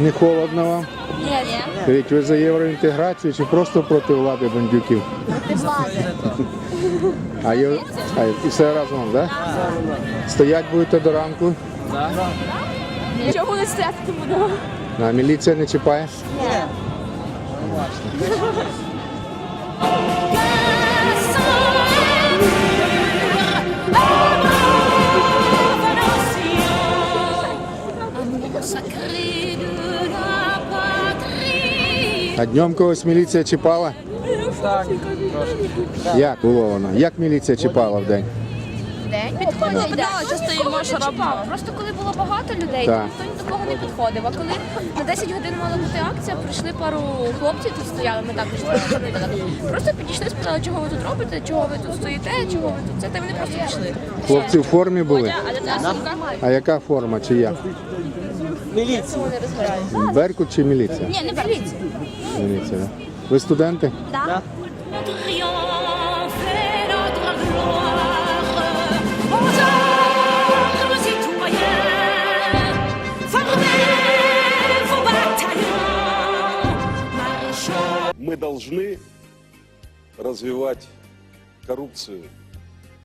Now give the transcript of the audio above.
Не холодно вам? Ні, ні. Скажіть, ви за євроінтеграцію чи просто проти влади бандюків? А, є, а і все разом, так? Да? Стоять будете до ранку, Чого не стояти не буду? а міліція не чіпає? Sacré А днем когось міліція чіпала? Так, трошки. Як було воно? Як міліція чіпала в день? День підходять, да, що стоїмо, що робимо. Просто коли було багато людей, Так. то ніхто ні до кого не підходив. А коли на 10 годин мала бути акція, прийшли пару хлопців, тут стояли, ми також стояли. Просто підійшли, спитали, чого ви тут робите, чого ви тут стоїте, чого ви тут це, та вони просто пішли. Хлопці в формі були? А де та? А яка форма чи як? Розбираються. Беркут чи міліція? Ні, не поліція. Міліція, да? Ви студенти? Maréchaux. Мы должны развивать коррупцию